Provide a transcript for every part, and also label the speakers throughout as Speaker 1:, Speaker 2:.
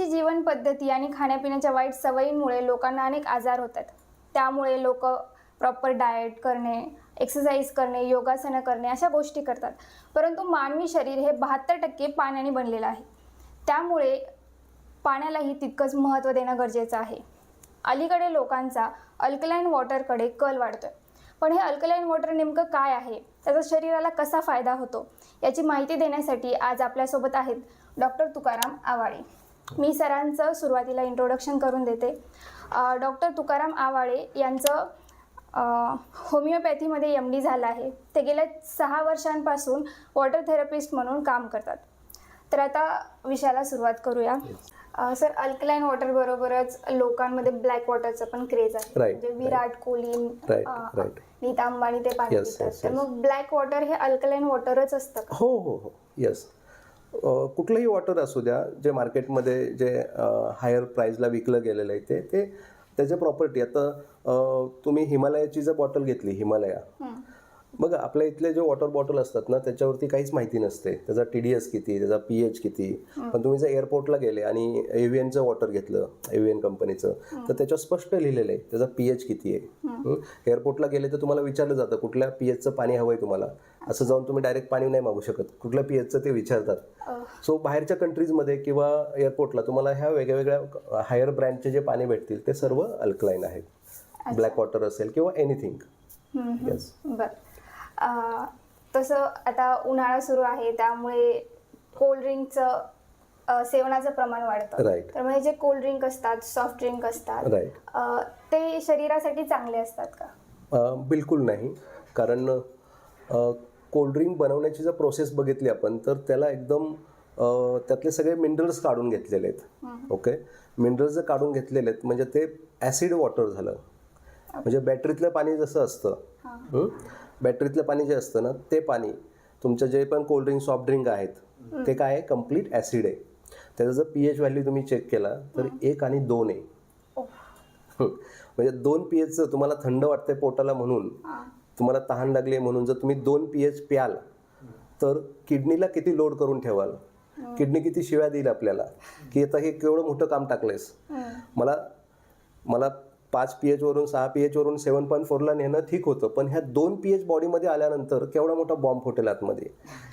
Speaker 1: चुकीची जीवन पद्धती आणि खाण्यापिण्याच्या वाईट सवयींमुळे लोकांना अनेक आजार होतात. त्यामुळे लोक प्रॉपर डाएट करणे एक्सरसाइज करणे योगासनं करणे अशा गोष्टी करतात. परंतु मानवी शरीर हे बहात्तर टक्के पाण्याने बनलेलं आहे. त्यामुळे पाण्यालाही तितकंच महत्त्व देणं गरजेचं आहे. अलीकडे लोकांचा अल्कलाईन वॉटरकडे कल वाढतो आहे पण हे अल्कलाईन वॉटर नेमकं काय आहे? त्याचा शरीराला कसा फायदा होतो? याची माहिती देण्यासाठी आज आपल्यासोबत आहेत डॉक्टर तुकाराम आवाळे. मी सरांचं सुरुवातीला इंट्रोडक्शन करून देते. डॉक्टर तुकाराम आवाळे यांचं होमिओपॅथीमध्ये एम डी झालं आहे. ते गेल्या सहा वर्षांपासून वॉटर थेरपिस्ट म्हणून काम करतात. तर आता विषयाला सुरुवात करूया. सर अल्कलाईन वॉटर बरोबरच लोकांमध्ये ब्लॅक वॉटरचं पण क्रेज आहे.
Speaker 2: Right,
Speaker 1: म्हणजे विराट कोहली
Speaker 2: Right.
Speaker 1: नीता अंबानी ते पाणी
Speaker 2: Yes,
Speaker 1: पितात
Speaker 2: yes,
Speaker 1: तर
Speaker 2: yes.
Speaker 1: मग ब्लॅक वॉटर हे अल्कलाईन वॉटरच असतं
Speaker 2: हो हो हो. येस कुठलंही वॉटर असू द्या जे मार्केटमध्ये जे हायर प्राईजला विकलं गेलेलं आहे ते ते त्याच्या प्रॉपर्टी आता तुम्ही हिमालयाची जर बॉटल घेतली हिमालया. बघा आपल्या इथले जे वॉटर बॉटल असतात ना त्याच्यावरती काहीच माहिती नसते. त्याचा टी डी एस किती त्याचा पी एच किती. पण तुम्ही जर एअरपोर्टला गेले आणि एव्हिएनचं वॉटर घेतलं एव्हिएन कंपनीचं तर त्याच्यावर स्पष्ट लिहिलेलं आहे त्याचा पी एच किती आहे. एअरपोर्टला गेले तर तुम्हाला विचारलं जातं कुठल्या पी एचचं पाणी हवं आहे तुम्हाला? असं जाऊन तुम्ही डायरेक्ट पाणी नाही मागू शकत. कुठल्या पी एचचं ते विचारतात. सो बाहेरच्या कंट्रीजमध्ये किंवा एअरपोर्टला तुम्हाला ह्या वेगळ्या हायर ब्रँडचे जे पाणी भेटतील ते सर्व अल्कलाईन आहेत. ब्लॅक वॉटर असेल किंवा एनिथिंग. येस
Speaker 1: बर. तसं आता उन्हाळा सुरू आहे त्यामुळे कोल्ड्रिंकचं अ, सेवनाचं प्रमाण वाढतं.
Speaker 2: राईट
Speaker 1: तर म्हणजे जे कोल्ड ड्रिंक असतात सॉफ्ट ड्रिंक असतात
Speaker 2: राईट
Speaker 1: ते शरीरासाठी चांगले असतात का?
Speaker 2: बिलकुल नाही. कारण कोल्ड्रिंक बनवण्याची जर प्रोसेस बघितली आपण तर त्याला एकदम त्यातले सगळे मिनरल्स काढून घेतलेले आहेत. ओके मिनरल्स जर काढून घेतलेले आहेत म्हणजे ते ॲसिड वॉटर झालं. म्हणजे बॅटरीतलं पाणी जसं असतं हं? बॅटरीतलं पाणी जे असतं ना ते पाणी तुमचं जे पण कोल्ड्रिंक सॉफ्ट ड्रिंक आहेत ते काय आहे? कंप्लीट ॲसिड आहे. त्याचा जर पी एच व्हॅल्यू तुम्ही चेक केला तर एक आणि दोन आहे. म्हणजे दोन पी एचचं तुम्हाला थंड वाटतंय पोटाला म्हणून तुम्हाला तहान लागली म्हणून जर तुम्ही दोन पी एच प्याल तर किडनीला किती लोड करून ठेवाल? किडनी किती शिव्या देईल आपल्याला? की आता हे केवढं मोठं काम टाकलंयस?
Speaker 1: हं.
Speaker 2: मला मला पाच पी एचवरून सहा पी एचवरून सेवन पॉईंट फोरला नेणं ठीक होतं पण ह्या दोन पी एच बॉडीमध्ये आल्यानंतर केवढा मोठा बॉम्ब फुटेल आतमध्ये?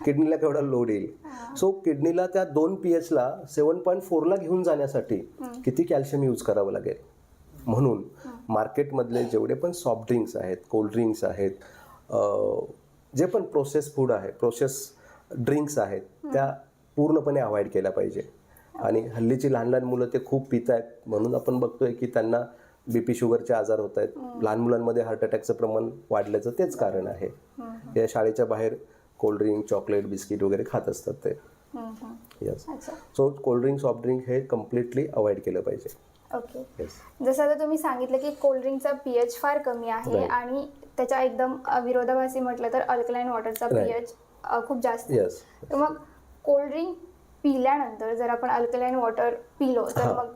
Speaker 2: किडनीला केवढा लोड येईल? सो किडनीला त्या दोन पी एचला सेवन पॉईंट फोरला घेऊन जाण्यासाठी किती कॅल्शियम यूज करावं लागेल? म्हणून मार्केटमधले जेवढे पण सॉफ्ट ड्रिंक्स आहेत कोल्ड ड्रिंक्स आहेत जे पण प्रोसेस फूड आहे प्रोसेस ड्रिंक्स आहेत त्या पूर्णपणे अवॉइड केल्या पाहिजे. आणि हल्लीची लहान लहान मुलं ते खूप पित आहेत म्हणून आपण बघतोय की त्यांना बीपी शुगरचे आजार होत आहेत. लहान मुलांमध्ये हार्ट अटॅकचं प्रमाण वाढल्याचं तेच कारण आहे. या शाळेच्या बाहेर कोल्ड्रिंक चॉकलेट बिस्किट वगैरे खात असतात ते. Yes so cold drink soft drink हे कम्प्लिटली अवॉइड केलं पाहिजे.
Speaker 1: ओके
Speaker 2: येस
Speaker 1: जसं आता तुम्ही सांगितलं की कोल्ड्रिंकचा पीएच फार कमी आहे
Speaker 2: Right.
Speaker 1: आणि त्याच्या एकदम अ, विरोधाभासी म्हटलं तर अल्कलाईन वॉटरचा
Speaker 2: Right.
Speaker 1: पीएच खूप जास्त आहे.
Speaker 2: येस
Speaker 1: तर मग कोल्ड्रिंक पिल्यानंतर जर आपण अल्कलाईन वॉटर पिलो तर
Speaker 2: हा.
Speaker 1: मग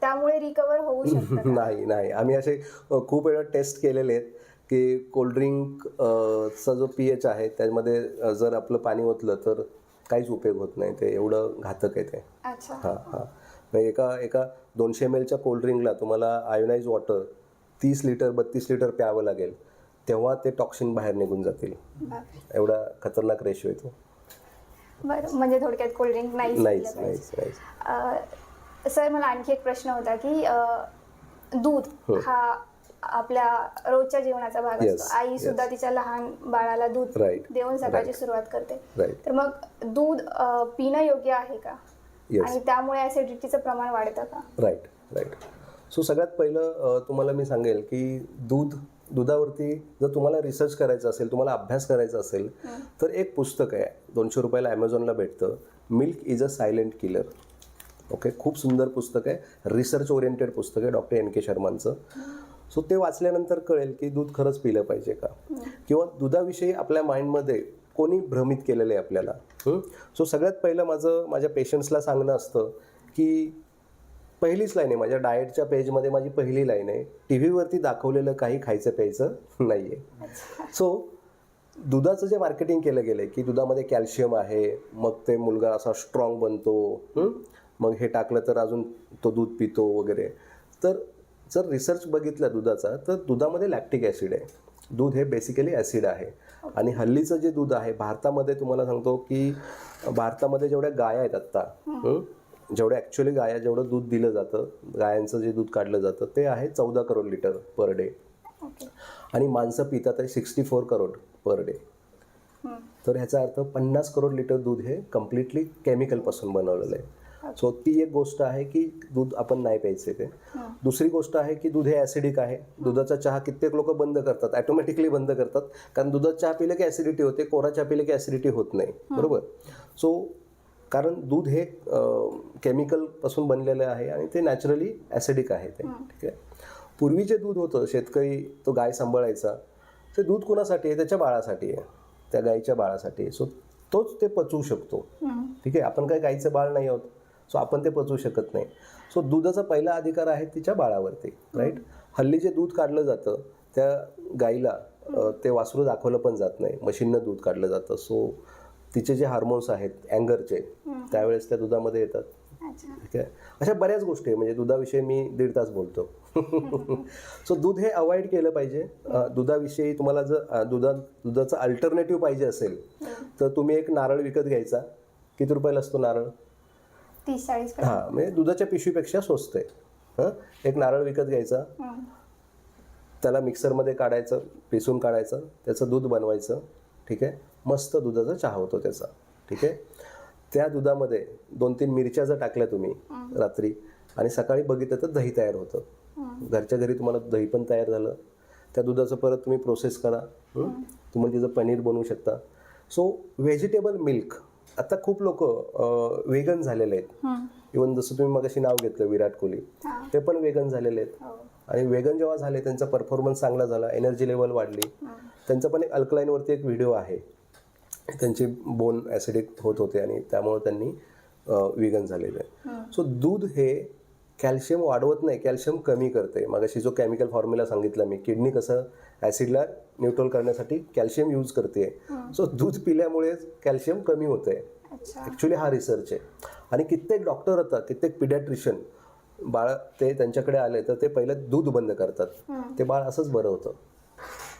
Speaker 1: त्यामुळे रिकवर होऊ शकतं का?
Speaker 2: नाही नाही आम्ही असे अ, खूप वेळा टेस्ट केलेले आहेत की कोल्ड्रिंक चा जो पी एच आहे त्यामध्ये अ, जर आपलं पाणी ओतलं तर काहीच उपयोग होत नाही ते एवढं घातक आहे ते
Speaker 1: अच्छा
Speaker 2: हां हां एका एका दोनशे एम एलच्या कोल्ड्रिंकला तुम्हाला आयोनाइज वॉटर तीस लिटर बत्तीस लिटर प्यावं लागेल तेव्हा ते टॉक्सिन बाहेर निघून जातील. एवढा खतरनाक रेशो आहे तो
Speaker 1: बरं म्हणजे थोडक्यात कोल्ड्रिंक नाहीच.
Speaker 2: नाहीच नाहीच
Speaker 1: अ, सर मला आणखी एक प्रश्न होता की दूध
Speaker 2: हो.
Speaker 1: आपल्या रोजच्या जीवनाचा भाग असतो आई सुद्धा. तिच्या लहान बाळाला दूध देऊन सकाळची. सुरुवात करते तर मग दूध पिणं योग्य आहे का आणि त्यामुळे ऍसिडिटीचं प्रमाण वाढतं का?
Speaker 2: राईट राईट सो सगळ्यात पहिलं तुम्हाला मी सांगेल की दूध दुधावरती जर तुम्हाला रिसर्च करायचं असेल तुम्हाला अभ्यास करायचा असेल तर एक पुस्तक आहे. दोनशे रुपयाला ॲमेझॉनला भेटतं. Milk is a silent killer okay खूप सुंदर पुस्तक आहे. रिसर्च ओरिएंटेड पुस्तक आहे डॉक्टर एन के शर्मांचं सो ते वाचल्यानंतर कळेल की दूध खरंच पिलं पाहिजे का? किंवा दुधाविषयी आपल्या माइंडमध्ये कोणी भ्रमित केलेलं आहे आपल्याला. सो सगळ्यात पहिलं माझं माझ्या पेशंट्सला सांगणं असतं की पहिलीच लाईन आहे. माझ्या डाएटच्या पेजमध्ये माझी पहिली लाईन आहे. टी व्हीवरती दाखवलेलं काही खायचं प्यायचं नाही आहे सो दुधाचं जे मार्केटिंग केलं गेलं की दुधामध्ये कॅल्शियम आहे मग ते मुलगा असा स्ट्रॉंग बनतो? मग हे टाकलं तर अजून तो दूध पितो वगैरे. तर जर रिसर्च बघितला दुधाचा तर दुधामध्ये लॅक्टिक ॲसिड आहे. दूध हे बेसिकली ॲसिड आहे. आणि हल्लीचं जे दूध आहे भारतामध्ये तुम्हाला सांगतो की भारतामध्ये जेवढ्या गाया आहेत आत्ता जेवढ्या ॲक्च्युली गाया जेवढं दूध दिलं जातं गायांचं जे दूध काढलं जातं ते आहे चौदा करोड लिटर पर डे आणि माणसं पितात आहे sixty four crore per day. तर ह्याचा अर्थ पन्नास करोड लिटर दूध हे कम्प्लिटली केमिकलपासून बनवलेलं आहे. सो ती एक गोष्ट आहे की दूध आपण नाही प्यायचे ते. दुसरी गोष्ट आहे की दूध हे ॲसिडिक आहे. दुधाचा चहा कित्येक लोक बंद करतात ॲटोमॅटिकली बंद करतात. कारण दुधात चहा पिलं की ॲसिडिटी होते कोरा चहा पिलं की ॲसिडिटी होत नाही. बरोबर? सो कारण दूध हे केमिकलपासून बनलेलं आहे आणि ते नॅचरली ॲसिडिक आहे ते. ठीक आहे? पूर्वी जे दूध होतं शेतकरी तो गाय सांभाळायचा ते दूध कुणासाठी आहे? त्याच्या बाळासाठी आहे. त्या गायीच्या बाळासाठी. सो तोच ते पचवू शकतो. ठीक आहे? आपण काय गाईचं बाळ नाही आहोत. सो आपण ते पचवू शकत नाही. सो दुधाचा पहिला अधिकार आहे तिच्या बाळावरती राईट हल्ली जे दूध काढलं जातं त्या गाईला ते वासरू दाखवलं पण जात नाही. मशीननं दूध काढलं जातं. सो तिचे जे हार्मोन्स आहेत अँगरचे त्यावेळेस त्या दुधामध्ये येतात. ठीक आहे अशा बऱ्याच गोष्टी आहे. म्हणजे दुधाविषयी मी दीड तास बोलतो. सो दूध हे अवॉइड केलं पाहिजे. दुधाविषयी तुम्हाला जर दुधा दुधाचं अल्टरनेटिव्ह पाहिजे असेल तर तुम्ही एक नारळ विकत घ्यायचा. किती रुपयाला असतो नारळ?
Speaker 1: तीस चाळीस
Speaker 2: हां म्हणजे दुधाच्या पिशवीपेक्षा स्वस्त आहे. हां? एक नारळ विकत घ्यायचा. त्याला मिक्सरमध्ये काढायचं पिसून काढायचं त्याचं दूध बनवायचं. ठीक आहे? मस्त दुधाचा चहा होतो त्याचा. ठीक आहे? त्या दुधामध्ये दोन तीन मिरच्या जर टाकल्या तुम्ही रात्री आणि सकाळी बघितलं तर दही तयार होतं. घरच्या घरी तुम्हाला दही पण तयार झालं. त्या दुधाचं परत तुम्ही प्रोसेस करा? तुम्ही तिचं पनीर बनवू शकता. सो व्हेजिटेबल मिल्क आता खूप लोक वेगन झालेले आहेत. इवन जसं तुम्ही मगाशी नाव घेतलं विराट कोहली. ते पण वेगन झालेले आहेत.
Speaker 1: हो.
Speaker 2: आणि वेगन जेव्हा झाले त्यांचा परफॉर्मन्स चांगला झाला एनर्जी लेवल वाढली. त्यांचा पण एक अल्कलाईनवरती एक व्हिडिओ आहे. त्यांचे बोन ॲसिडिक होत होते आणि त्यामुळे त्यांनी विगन झालेले आहे सो दूध हे कॅल्शियम वाढवत नाही कॅल्शियम कमी करते. मगाशी जो केमिकल फॉर्म्युला सांगितला मी किडनी कसं ॲसिडला न्यूट्रल करण्यासाठी कॅल्शियम यूज करते. सो दूध पिल्यामुळे कॅल्शियम कमी होते. ॲक्च्युली हा रिसर्च आहे. आणि कित्येक डॉक्टर होता कित्येक पिडॅट्रिशियन बाळ ते त्यांच्याकडे आले तर ते पहिलं दूध बंद करतात. ते बाळ असंच बरं होतं.